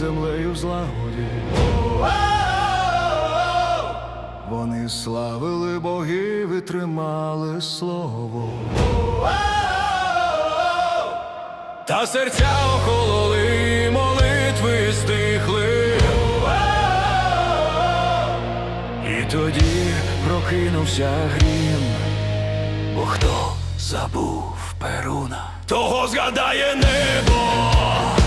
землею в злагоді. Вони славили богів і тримали слово. Та серця охололи, молитви здихли. І тоді прокинувся грім, бо хто забув Перуна, того згадає небо.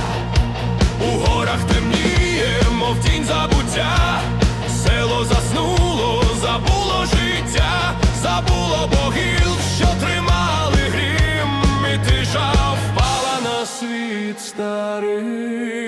Богів, що тримали грім, і тиша впала на світ старий.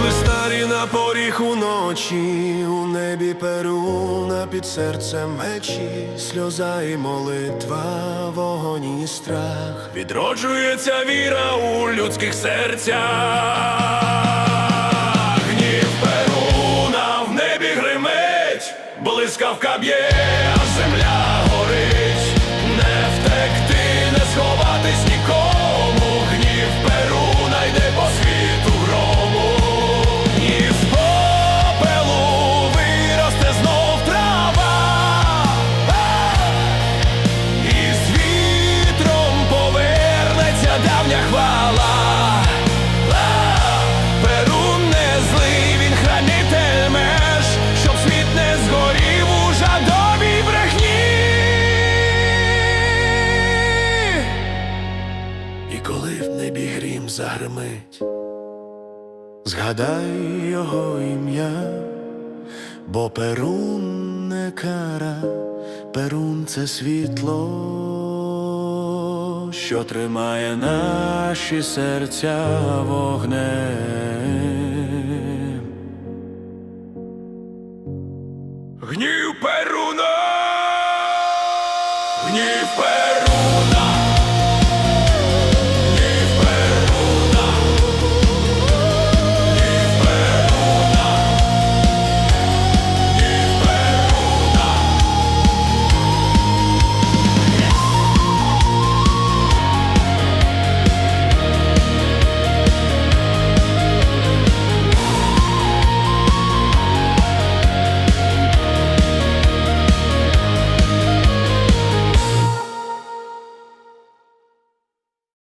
Вийшли старі на поріг уночі, у небі перуна під серцем мечі, сльоза і молитва, вогонь і страх. Відроджується віра у людських серцях. Гнів перуна в небі гримить, блискавка б'є, загримить, згадай його ім'я, бо перун не кара, перун це світло, що тримає наші серця вогнем. Гнів перуна! Гнів перуна!